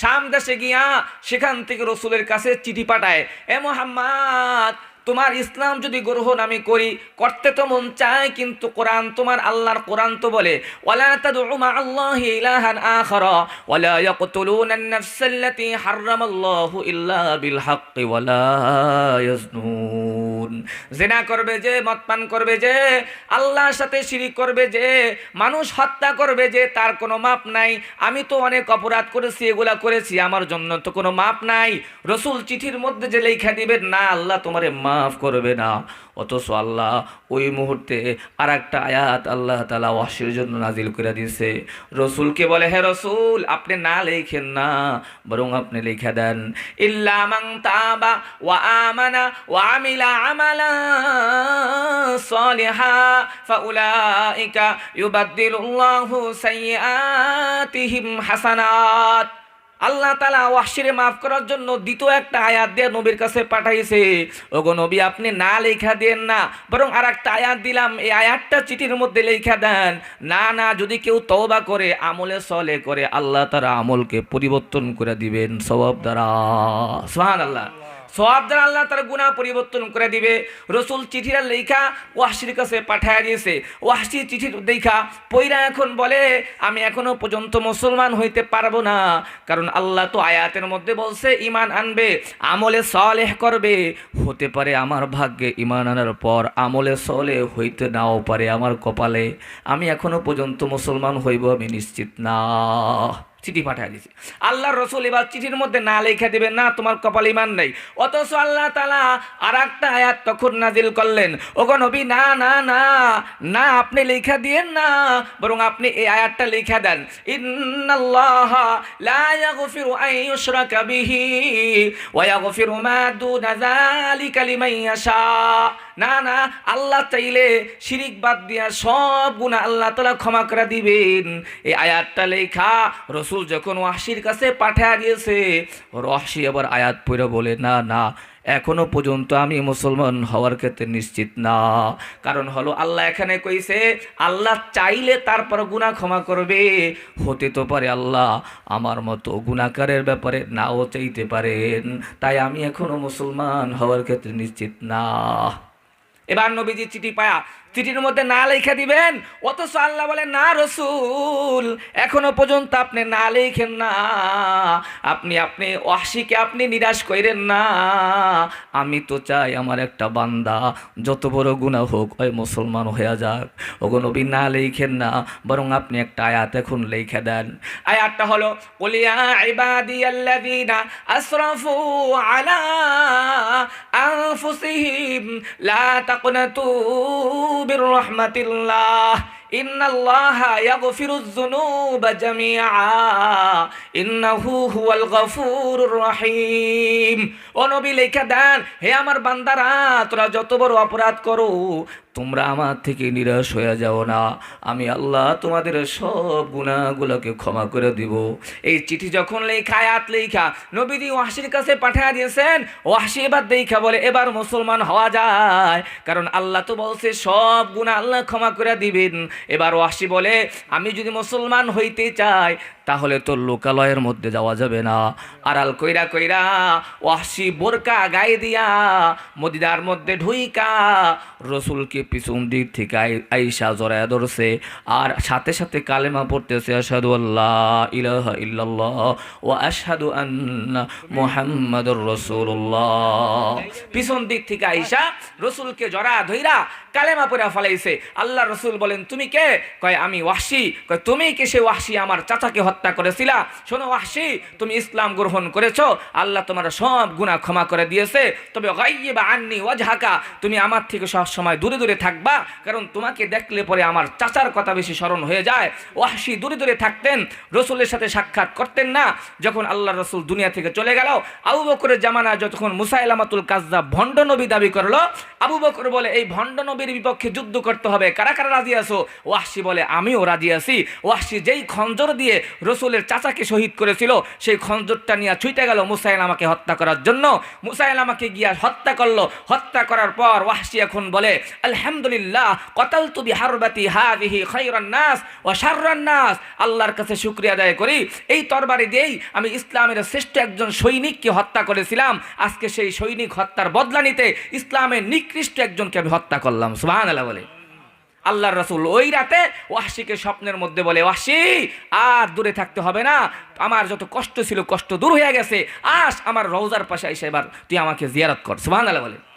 শাম দেশে গিয়া সেখান থেকে রসুলের কাছে চিঠি পাঠায়, এ মোহাম্মদ, তোমার ইসলাম যদি গ্রহণ আমি করি, করতে তো মন চায়, কিন্তু কোরআন তোমার আল্লাহর কোরআন তো বলে মা ইলাহান ইল্লা বিল ওয়ালা জিনা করবে যে মদ পান করবে যে, আল্লাহর সাথে শিরিক করবে যে, মানুষ হত্যা করবে যে, তার কোনো মাপ নাই। আমি তো অনেক অপরাধ করেছি, এগুলা করেছি, আমার জন্য তো কোনো মাপ নাই। রসুল চিঠির মধ্যে যে লেখা দিবেন, না, আল্লাহ তোমারে মাফ করবে না। অথচ আল্লাহ ওই মুহূর্তে আর একটা আয়াত আল্লাহ তালা ওয়াসির জন্য নাজিল করে দিয়েছে। রসুলকে বলে, হে রসুল, আপনি না লেখেন না, বরং আপনি লিখে দেন। ইল্লা ওয়া আমানা ওয়া আমিলা আমালা সালিহা ফাউলাইকা ইউবাদদিলুল্লাহু সাইয়্যাতিহিম হাসানাত। আল্লাহ তালা ওয়াসিরে মাফ করার জন্য দ্বিতীয় একটা আয়াত দিয়ে নবীর কাছে পাঠাইছে। ওগো নবী, আপনি না লেখা দেন না, বরং আর একটা আয়াত দিলাম। এই আয়াতটা চিঠির মধ্যে লেখা দেন, না না, যদি কেউ তওবা করে, আমলে সলে করে, আল্লাহ তারা আমলকে পরিবর্তন করে দিবেন। সবাব দ্বারা। সোহান আল্লাহ সব দ্বারা আল্লাহ, তার গুণা পরিবর্তন করে দিবে। রসুল চিঠিটা লেখা ওয়াসির কাছে পাঠায় দিয়েছে। ওয়াসি চিঠির দেখা পইরা এখন বলে, আমি এখনও পর্যন্ত মুসলমান হইতে পারব না। কারণ আল্লাহ তো আয়াতের মধ্যে বলছে ইমান আনবে, আমলে সলেহ করবে। হতে পারে আমার ভাগ্যে ইমান আনার পর আমলে সলে হইতে নাও পারে আমার কপালে। আমি এখনও পর্যন্ত মুসলমান হইব, আমি নিশ্চিত না। চিঠি পাঠিয়ে দিয়েছে। আল্লাহ রসুল এবার চিঠির মধ্যে না লেখা দেবে, না, তোমার কপাল ইমান নেই। অথচ আল্লাহ তালা আর একটা আয়াত তখন নাজিল করলেন, ওগো নবী, না না না না, আপনি লেখা দিয়েন না, বরং আপনি এই আয়াতটা লেখা দেন। ইন্নাল্লাহ না না, আল্লাহ চাইলে শিরিক বাদ দিয়া সব গুণা আল্লাহ তালা ক্ষমা করে দিবেন। এই আয়াতটা লেখা রসুল যখন ওয়াসির কাছে পাঠায় দিয়েছে রহসি আবার আয়াত পড়ে বলে, না না, এখনও পর্যন্ত আমি মুসলমান হওয়ার ক্ষেত্রে নিশ্চিত না। কারণ হলো আল্লাহ এখানে কইছে, আল্লাহ চাইলে তারপর গুণা ক্ষমা করবে। হতে তো পারে আল্লাহ আমার মতো গুণাকারের ব্যাপারে নাও চাইতে পারেন। তাই আমি এখনও মুসলমান হওয়ার ক্ষেত্রে নিশ্চিত না। এবার নবীজি চিঠি পায়া চিঠির মধ্যে না লেখা দিবেন? অথচ আল্লাহ বলে না রসুল, এখনও পর্যন্ত আপনি না লেখেন না। আপনি আপনি ওয়াসিকে আপনি নিরাশ করেন না। আমি তো চাই আমার একটা বান্দা যত বড় গুণা হোক, ওই মুসলমান হয়ে যাক। ওগো নবী না লেখেন না, বরং আপনি একটা আয়াত এখন লেখে দেন। আয়াতটা হলো কুলিয়া ইবাদিয়াল্লাযীনা আসরাফু আলা আনফুসিহিম লা তাকনাতু বিরহমাতিল্লাহ। ইন্নাল্লাহা ইয়াগফিরুয যুনুবা জামিআ। ইন্নাহু হুয়াল গফুরুর রহিম। ও নবী লেখা দেন, হে আমার বান্দারা, তোরা যত বড় অপরাধ করো তোমরা আমার থেকে নিরাশ হয়ে যাও না। আমি আল্লাহ তোমাদের সব গুণাগুলোকে ক্ষমা করে দিব। এই চিঠি যখন লেখা, আয়াত লেখা নবীদি ওয়াসির কাছে পাঠিয়ে দিয়েছেন ওয়াসি এবার দেখা বলে, এবার মুসলমান হওয়া যায়। কারণ আল্লাহ তো বলছে, সব গুণা আল্লাহ ক্ষমা করে দিবেন। এবার ওয়াসি বলে, আমি যদি মুসলমান হইতে চাই তাহলে তো লোকালয়ের মধ্যে যাওয়া যাবে না। আড়াল কইরা কইরা ওয়াসি বোরকা গায়ে দিয়া মদিনার মধ্যে ঢুইকা রসুলকে পিছন দিক থেকে আইসা জড়ায় ধরছে। আর সাথে সাথে কালেমা পড়তেছে আসাদু আল্লাহ ইলাহা ইল্লাল্লাহ ও আসাদু আন্না মুহাম্মাদুর রাসূলুল্লাহ। পিছন দিক থেকে আইসা রসুলকে জড়া ধইরা কালেমা পড়া ফলাইছে। আল্লাহ রসুল বলেন, তুমি কে? কয়, আমি ওয়াসি কয়, তুমি কে? সে ওয়াসি আমার চাচাকে হত্যা করেছিলা। শোনো ওয়াসি তুমি ইসলাম গ্রহণ করেছ। আল্লাহ তোমার সব গুনাহ ক্ষমা করে দিয়েছে। তবে গাইবা আননি ওয়াজহাকা, তুমি আমার থেকে সব সময় দূরে দূরে থাকবা, কারণ তোমাকে দেখলে পরে আমার চাচার কথা বেশি স্মরণ হয়ে যায়। ওয়াসি দূরে দূরে থাকতেন, রসুলের সাথে সাক্ষাৎ করতেন না। যখন আল্লাহ রসুল দুনিয়া থেকে চলে গেল, আবু বকরের জামানা যখন মুসাইলামাতুল কাজদা ভণ্ড নবী দাবি করল, আবু বকর বলে, এই ভণ্ড নবীর বিপক্ষে যুদ্ধ করতে হবে, কারা কারা রাজি আছো? ওয়াসি বলে, আমিও রাজি আছি। ওয়াসি যেই খঞ্জর দিয়ে রসুলের চাচাকে শহীদ করেছিল। সেই খঞ্জরটা নিয়ে ছুটে গেল মুসাইল আমাকে হত্যা করার জন্য। মুসাইল আমাকে গিয়া হত্যা করল। হত্যা করার পর ওয়াহশি এখন বলে, আলহামদুলিল্লাহ কতাল তুবি হারবাতি হাদিহি খৈরান নাস ও শাররান নাস। আল্লাহর কাছে শুক্রিয়া আদায় করি। এই তরবারি দিয়েই আমি ইসলামের শ্রেষ্ঠ একজন সৈনিককে হত্যা করেছিলাম। আজকে সেই সৈনিক হত্যার বদলা নিতে ইসলামের নিকৃষ্ট একজনকে আমি হত্যা করলাম। সুবাহ বলে। আল্লাহর রসুল ওই রাতে ওয়াসিকে স্বপ্নের মধ্যে বলে ওয়াসি আর দূরে থাকতে হবে না। আমার যত কষ্ট ছিল কষ্ট দূর হয়ে গেছে। আস আমার রৌজার পাশে এসে এবার তুই আমাকে জিয়ারত কর। সুবহানাল্লাহ বলে।